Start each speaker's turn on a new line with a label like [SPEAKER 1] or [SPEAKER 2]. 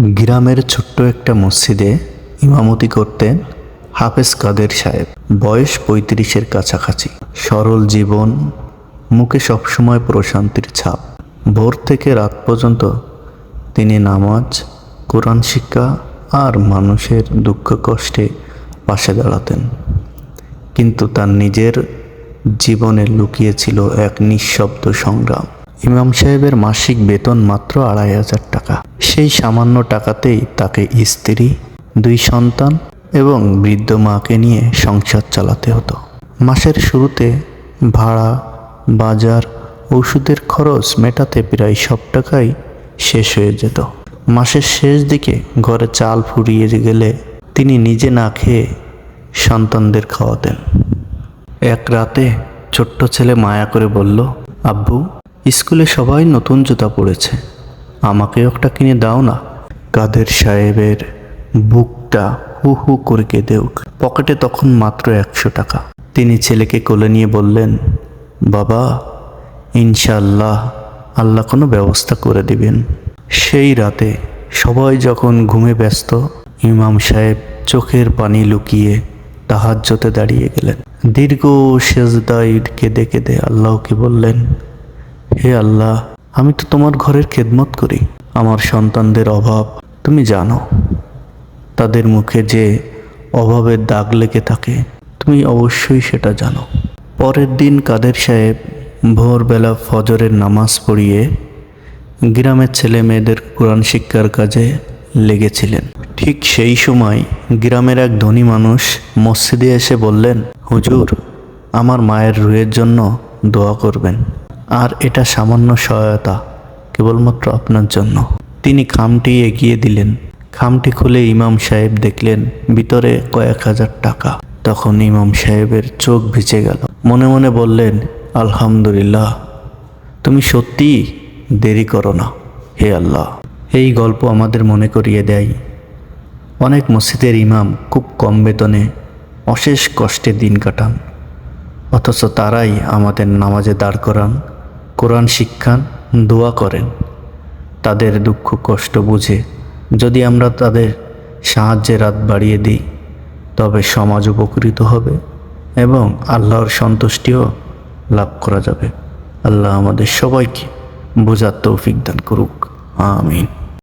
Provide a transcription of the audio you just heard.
[SPEAKER 1] গ্রামের ছোট্ট একটা মসজিদে ইমামতি করতেন হাফেজ কাদের সাহেব। বয়স পঁয়ত্রিশের কাছাকাছি। সরল জীবন, মুখে সবসময় প্রশান্তির ছাপ। ভোর থেকে রাত পর্যন্ত তিনি নামাজ, কোরআন শিক্ষা আর মানুষের দুঃখ কষ্টে পাশে দাঁড়াতেন। কিন্তু তার নিজের জীবনে লুকিয়েছিল এক নিঃশব্দ সংগ্রাম। ইমাম সাহেবের মাসিক বেতন মাত্র আড়াই হাজার টাকা। সেই সামান্য টাকাতেই তাকে স্ত্রী, দুই সন্তান এবং বৃদ্ধ মাকে নিয়ে সংসার চালাতে হতো। মাসের শুরুতে ভাড়া, বাজার, ওষুধের খরচ মেটাতে প্রায় সব টাকাই শেষ হয়ে যেত। মাসের শেষ দিকে ঘরে চাল ফুরিয়ে গেলে তিনি নিজে না খেয়ে সন্তানদের খাওয়াতেন। এক রাতে ছোট্ট ছেলে মায়া করে বলল, আব্বু স্কুলে সবাই নতুন জুতা পড়েছে আমাকে একটা কিনে দাও না। কাদের সাহেবের বুকটা হু হু করে কেঁদে উঠল পকেটে তখন মাত্র একশো টাকা। তিনি ছেলেকে কোলে নিয়ে বললেন, বাবা ইনশাল্লাহ আল্লাহ কোনো ব্যবস্থা করে দিবেন। সেই রাতে সবাই যখন ঘুমে ব্যস্ত, ইমাম সাহেব চোখের পানি লুকিয়ে তাহাজ্জতে দাঁড়িয়ে গেলেন। দীর্ঘ সেজদায় কেঁদে কেঁদে আল্লাহকে বললেন হে আল্লাহ, আমি তো তোমার ঘরের খেদমত করি। আমার সন্তানদের অভাব তুমি জানো। তাদের মুখে যে অভাবের দাগ লেগে থাকে, তুমি অবশ্যই সেটা জানো। পরের দিন কাদের সাহেব ভোরবেলা ফজরের নামাজ পড়িয়ে গ্রামের ছেলে মেয়েদের কোরআন শিক্ষার কাজে লেগেছিলেন। ঠিক সেই সময় গ্রামের এক ধনী মানুষ মসজিদে এসে বললেন, হুজুর, আমার মায়ের রুহের জন্য দোয়া করবেন। আর এটা সামান্য সহায়তা, কেবলমাত্র আপনার জন্য। তিনি খামটি এগিয়ে দিলেন। খামটি খুলে ইমাম সাহেব দেখলেন, ভিতরে কয়েক হাজার টাকা। তখন ইমাম সাহেবের চোখ ভিজে গেল। মনে মনে বললেন, আলহামদুলিল্লাহ, তুমি সত্যি দেরি করো না, হে আল্লাহ। এই গল্প আমাদের মনে করিয়ে দেয়, অনেক মসজিদের ইমাম খুব কম বেতনে অশেষ কষ্টে দিন কাটান। অথচ তারাই আমাদের নামাজে দাঁড় করান। কোরআন শিক্ষান দোয়া করেন। তাদের দুঃখ কষ্ট বুঝে যদি আমরা তাদের সাহায্যে রাত বাড়িয়ে দিই, তবে সমাজ উপকৃত হবে এবং আল্লাহর সন্তুষ্টিও লাভ করা যাবে। আল্লাহ আমাদের সবাইকে বোঝার তৌফিক দান করুক। আমিন।